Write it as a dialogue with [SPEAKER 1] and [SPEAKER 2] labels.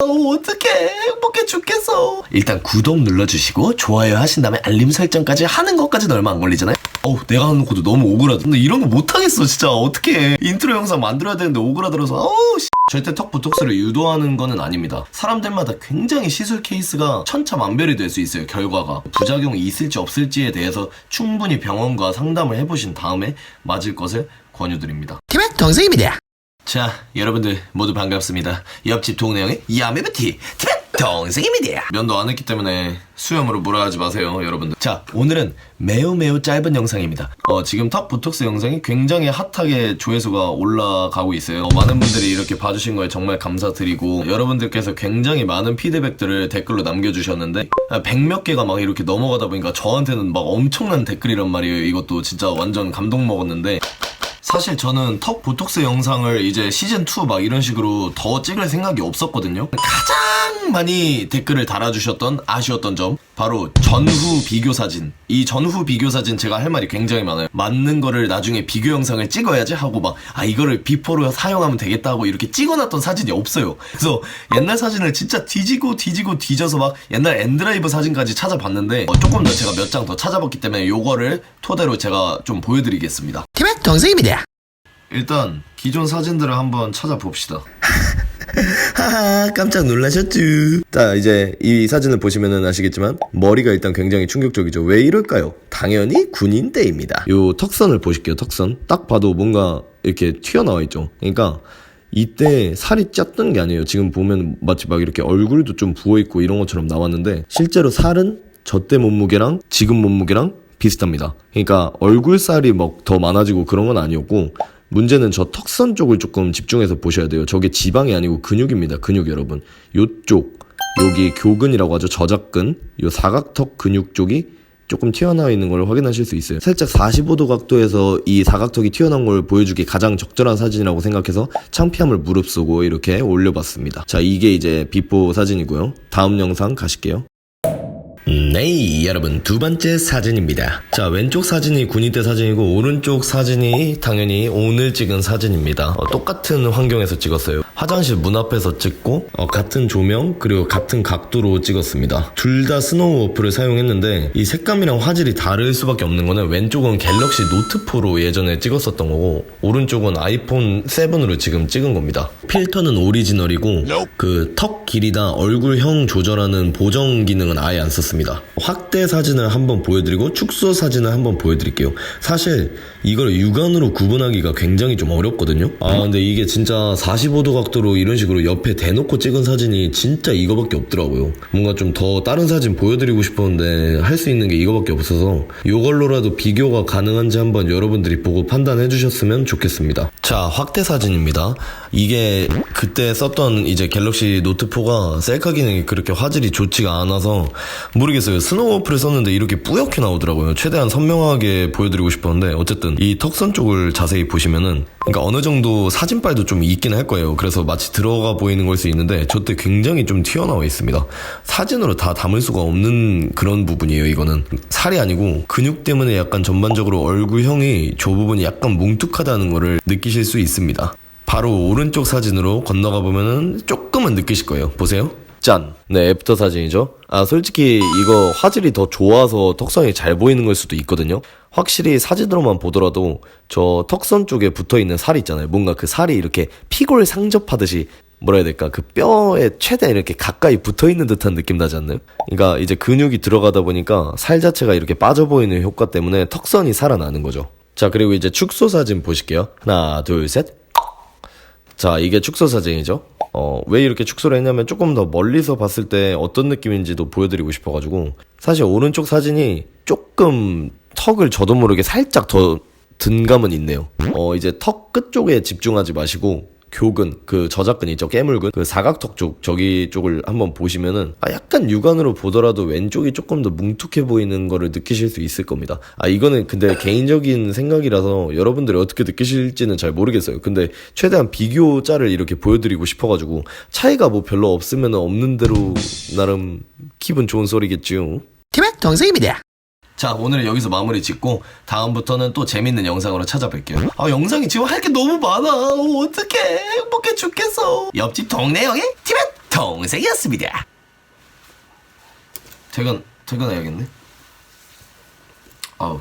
[SPEAKER 1] 어, 어떡해. 행복해 죽겠어. 일단 구독 눌러주시고 좋아요 하신 다음에 알림 설정까지 하는 것까지는 얼마 안 걸리잖아요. 어우 내가 하는 것도 너무 오그라들. 근데 이런 거 못하겠어 진짜. 어떡해. 인트로 영상 만들어야 되는데 오그라들어서. 어우 씨. 절대 턱 보톡스를 유도하는 거는 아닙니다. 사람들마다 굉장히 시술 케이스가 천차만별이 될 수 있어요 결과가. 부작용이 있을지 없을지에 대해서 충분히 병원과 상담을 해보신 다음에 맞을 것을 권유드립니다.
[SPEAKER 2] 팀의 동생입니다.
[SPEAKER 1] 자, 여러분들 모두 반갑습니다. 옆집 동네 형의 야매부티 동생입니다. 면도 안 했기 때문에 수염으로 몰아가지 마세요, 여러분들. 자, 오늘은 매우 매우 짧은 영상입니다. 어, 지금 턱 보톡스 영상이 굉장히 핫하게 조회수가 올라가고 있어요. 어, 많은 분들이 이렇게 봐주신 거에 정말 감사드리고 여러분들께서 굉장히 많은 피드백들을 댓글로 남겨주셨는데 백몇 개가 막 이렇게 넘어가다 보니까 저한테는 막 엄청난 댓글이란 말이에요. 이것도 진짜 완전 감동 먹었는데 사실 저는 턱 보톡스 영상을 이제 시즌2 막 이런 식으로 더 찍을 생각이 없었거든요. 가장 많이 댓글을 달아주셨던 아쉬웠던 점, 바로 전후 비교 사진. 이 전후 비교 사진 제가 할 말이 굉장히 많아요. 맞는 거를 나중에 비교 영상을 찍어야지 하고 막, 아, 이거를 비포로 사용하면 되겠다고 이렇게 찍어놨던 사진이 없어요. 그래서 옛날 사진을 진짜 뒤지고 뒤지고 뒤져서 막 옛날 엔드라이브 사진까지 찾아봤는데, 어, 조금 더 제가 몇 장 더 찾아봤기 때문에 요거를 토대로 제가 좀 보여드리겠습니다.
[SPEAKER 2] 동생입니다.
[SPEAKER 1] 일단 기존 사진들을 한번 찾아봅시다.
[SPEAKER 3] 하하 깜짝 놀라셨죠 자 이제 이 사진을 보시면 아시겠지만 머리가 일단 굉장히 충격적이죠. 왜 이럴까요? 당연히 군인 때입니다. 요 턱선을 보실게요 턱선. 딱 봐도 뭔가 이렇게 튀어나와 있죠. 그러니까 이때 살이 쪘던 게 아니에요. 지금 보면 마치 막 이렇게 얼굴도 좀 부어있고 이런 것처럼 나왔는데 실제로 살은 저때 몸무게랑 지금 몸무게랑 비슷합니다 그러니까 얼굴살이 막 더 많아지고 그런 건 아니었고 문제는 저 턱선 쪽을 조금 집중해서 보셔야 돼요. 저게 지방이 아니고 근육입니다. 근육 여러분. 요쪽 여기 교근이라고 하죠. 저작근. 요 사각턱 근육 쪽이 조금 튀어나와 있는 걸 확인하실 수 있어요. 살짝 45도 각도에서 이 사각턱이 튀어나온 걸 보여주기 가장 적절한 사진이라고 생각해서 창피함을 무릅쓰고 이렇게 올려봤습니다. 자, 이게 이제 비포 사진이고요. 다음 영상 가실게요. 네, 여러분 두 번째 사진입니다. 자, 왼쪽 사진이 군인 때 사진이고 오른쪽 사진이 당연히 오늘 찍은 사진입니다. 어, 똑같은 환경에서 찍었어요. 화장실 문 앞에서 찍고 어, 같은 조명 그리고 같은 각도로 찍었습니다. 둘 다 스노우 어플을 사용했는데 이 색감이랑 화질이 다를 수밖에 없는 거는 왼쪽은 갤럭시 노트 4로 예전에 찍었었던 거고 오른쪽은 아이폰 7으로 지금 찍은 겁니다. 필터는 오리지널이고 그 턱 길이나 얼굴형 조절하는 보정 기능은 아예 안 썼습니다. 확대 사진을 한번 보여드리고 축소 사진을 한번 보여드릴게요. 사실 이걸 육안으로 구분하기가 굉장히 좀 어렵거든요. 아 근데 이게 진짜 45도 각도로 이런 식으로 옆에 대놓고 찍은 사진이 진짜 이거밖에 없더라고요. 뭔가 좀 더 다른 사진 보여드리고 싶었는데 할 수 있는 게 이거밖에 없어서 이걸로라도 비교가 가능한지 한번 여러분들이 보고 판단해 주셨으면 좋겠습니다. 자 확대 사진입니다. 이게 그때 썼던 이제 갤럭시 노트 4가 셀카 기능이 그렇게 화질이 좋지가 않아서 모르겠어요. 스노우 어플을 썼는데 이렇게 뿌옇게 나오더라고요. 최대한 선명하게 보여드리고 싶었는데 어쨌든 이 턱선 쪽을 자세히 보시면은 그러니까 어느 정도 사진빨도 좀 있긴 할 거예요. 그래서 마치 들어가 보이는 걸 수 있는데 저때 굉장히 좀 튀어나와 있습니다. 사진으로 다 담을 수가 없는 그런 부분이에요. 이거는 살이 아니고 근육 때문에 약간 전반적으로 얼굴형이 저 부분이 약간 뭉툭하다는 거를 느끼 실 수 있습니다. 바로 오른쪽 사진으로 건너가 보면은 조금은 느끼실 거예요. 보세요. 짠. 네, 애프터 사진이죠. 아, 솔직히 이거 화질이 더 좋아서 턱선이 잘 보이는 걸 수도 있거든요. 확실히 사진으로만 보더라도 저 턱선 쪽에 붙어 있는 살이 있잖아요. 뭔가 그 살이 이렇게 피골 상접하듯이 뭐라 해야 될까 그 뼈에 최대한 이렇게 가까이 붙어 있는 듯한 느낌 나지 않나요? 그러니까 이제 근육이 들어가다 보니까 살 자체가 이렇게 빠져 보이는 효과 때문에 턱선이 살아나는 거죠. 자 그리고 이제 축소 사진 보실게요. 하나 둘 셋. 자 이게 축소 사진이죠. 어, 왜 이렇게 축소를 했냐면 조금 더 멀리서 봤을 때 어떤 느낌인지도 보여드리고 싶어가지고 사실 오른쪽 사진이 조금 턱을 저도 모르게 살짝 더 든 감은 있네요. 어 이제 턱 끝 쪽에 집중하지 마시고 교근 그 저작근 있죠. 깨물근. 그 사각턱 쪽 저기 쪽을 한번 보시면은 아 약간 육안으로 보더라도 왼쪽이 조금 더 뭉툭해 보이는 거를 느끼실 수 있을 겁니다. 아 이거는 근데 개인적인 생각이라서 여러분들이 어떻게 느끼실지는 잘 모르겠어요. 근데 최대한 비교 짤을 이렇게 보여드리고 싶어가지고 차이가 뭐 별로 없으면 없는 대로 나름 기분 좋은 소리겠죠
[SPEAKER 2] 팀의 동생입니다.
[SPEAKER 3] 자 오늘은 여기서 마무리 짓고 다음부터는 또 재밌는 영상으로 찾아뵐게요. 아 영상이 지금 할 게 너무 많아. 어, 어떡해. 행복해 죽겠어. 옆집 동네 형의 티벳 동생이었습니다. 퇴근 퇴근해야겠네. 아우